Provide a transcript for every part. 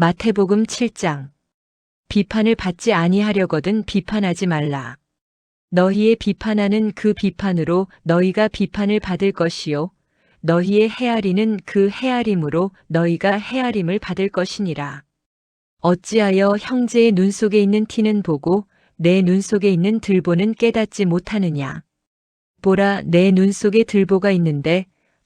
마태복음 7장 비판을 받지 아니하려거든 비판하지 말라. 너희의 비판하는 그 비판으로 너희가 비판을 받을 것이요 너희의 헤아리는 그 헤아림으로 너희가 헤아림을 받을 것이니라. 어찌하여 형제의 눈 속에 있는 티는 보고 내 눈 속에 있는 들보는 깨닫지 못하느냐. 보라 내 눈 속에 들보가 있는데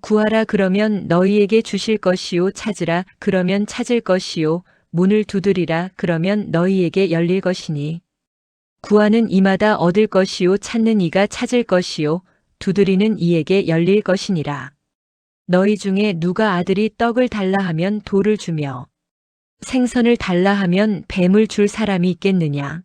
구하라 그러면 너희에게 주실 것이요 찾으라 그러면 찾을 것이요 문을 두드리라 그러면 너희에게 열릴 것이니. 구하는 이마다 얻을 것이요 찾는 이가 찾을 것이요 두드리는 이에게 열릴 것이니라. 너희 중에 누가 아들이 떡을 달라 하면 돌을 주며 생선을 달라 하면 뱀을 줄 사람이 있겠느냐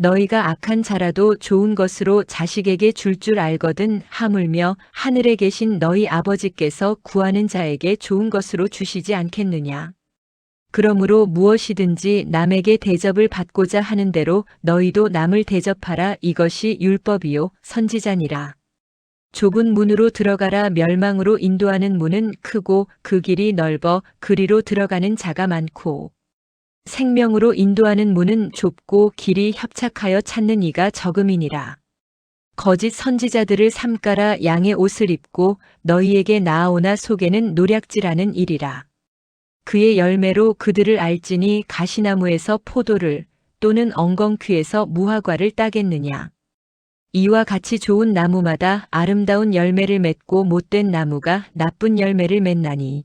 너희가 악한 자라도 좋은 것으로 자식에게 줄줄 알거든 하물며 하늘에 계신 너희 아버지께서 구하는 자에게 좋은 것으로 주시지 않겠느냐. 그러므로 무엇이든지 남에게 대접을 받고자 하는 대로 너희도 남을 대접하라 이것이 율법이요 선지자니라. 좁은 문으로 들어가라 멸망으로 인도하는 문은 크고 그 길이 넓어 그리로 들어가는 자가 많고 생명으로 인도하는 문은 좁고 길이 협착하여 찾는 이가 적음이니라. 거짓 선지자들을 삼가라 양의 옷을 입고 너희에게 나아오나 속에는 노략질하는 일이라. 그의 열매로 그들을 알지니 가시나무에서 포도를 또는 엉겅퀴에서 무화과를 따겠느냐. 이와 같이 좋은 나무마다 아름다운 열매를 맺고 못된 나무가 나쁜 열매를 맺나니.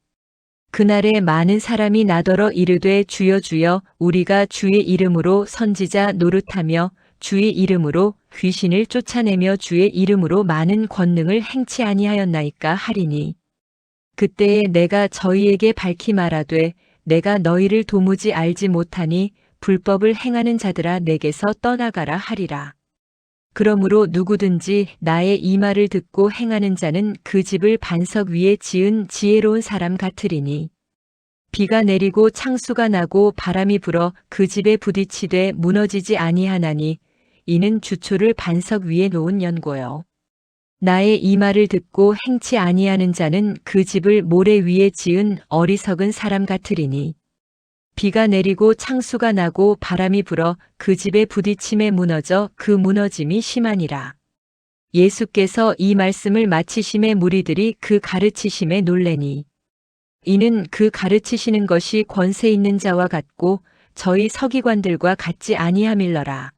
그날에 많은 사람이 나더러 이르되 주여 주여 우리가 주의 이름으로 선지자 노릇하며 주의 이름으로 귀신을 쫓아내며 주의 이름으로 많은 권능을 행치 아니하였나이까 하리니 그때에 내가 저희에게 밝히 말하되 내가 너희를 도무지 알지 못하니 불법을 행하는 자들아 내게서 떠나가라 하리라. 그러므로 누구든지 나의 이 말을 듣고 행하는 자는 그 집을 반석 위에 지은 지혜로운 사람 같으리니 비가 내리고 창수가 나고 바람이 불어 그 집에 부딪히되 무너지지 아니하나니 이는 주초를 반석 위에 놓은 연고요. 나의 이 말을 듣고 행치 아니하는 자는 그 집을 모래 위에 지은 어리석은 사람 같으리니 비가 내리고 창수가 나고 바람이 불어 그 집에 부딪힘에 무너져 그 무너짐이 심하니라. 예수께서 이 말씀을 마치심에 무리들이 그 가르치심에 놀래니 이는 그 가르치시는 것이 권세 있는 자와 같고 저희 서기관들과 같지 아니함일러라.